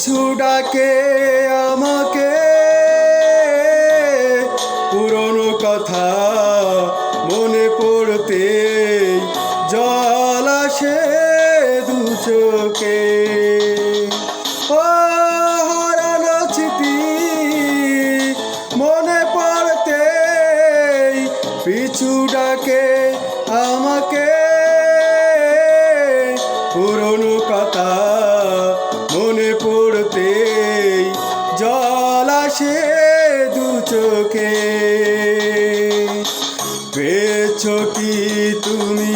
পিছু ডাকে আমাকে। পুরনো কথা মনে পড়তে জল আসে দু চোখে। মনে পিছু ডাকে আমাকে। পুরনো কথা মনে পড়তে আসে দু চোখে। পেয়েছ কি তুমি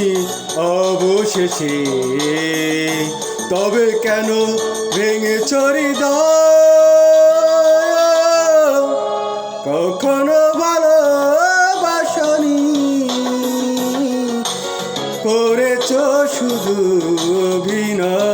অবশেষে? তবে কেন ভেঙে চরি কখনো ভালোবাসনি। করেছ শুধু অভিনয়।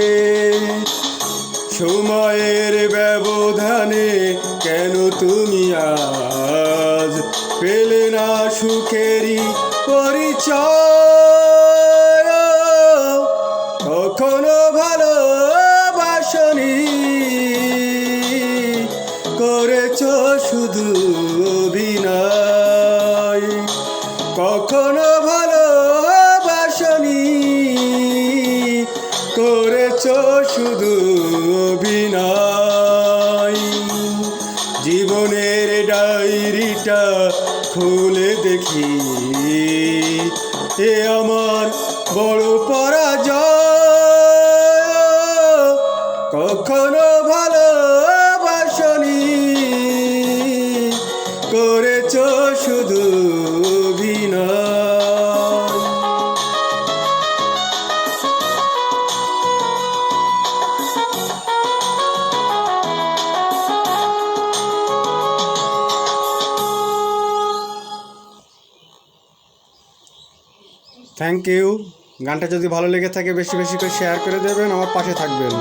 সময়ের ব্যবধানে কেন তুমি আজ পেলে না সুখেরই পরিচয়? কখনো ভালোবাসনি। করেছ শুধু অভিনয়। কখনো ভালো ভালোবাসনি। করেছ শুধু জীবনের ডায়েরিটা খুলে দেখি। এ আমার বড় পরাজয়। কখনো থ্যাংক ইউ। গানটা যদি ভালো লেগে থাকে, বেশি বেশি করে শেয়ার করে দেবেন, আমার পাশে থাকবেন।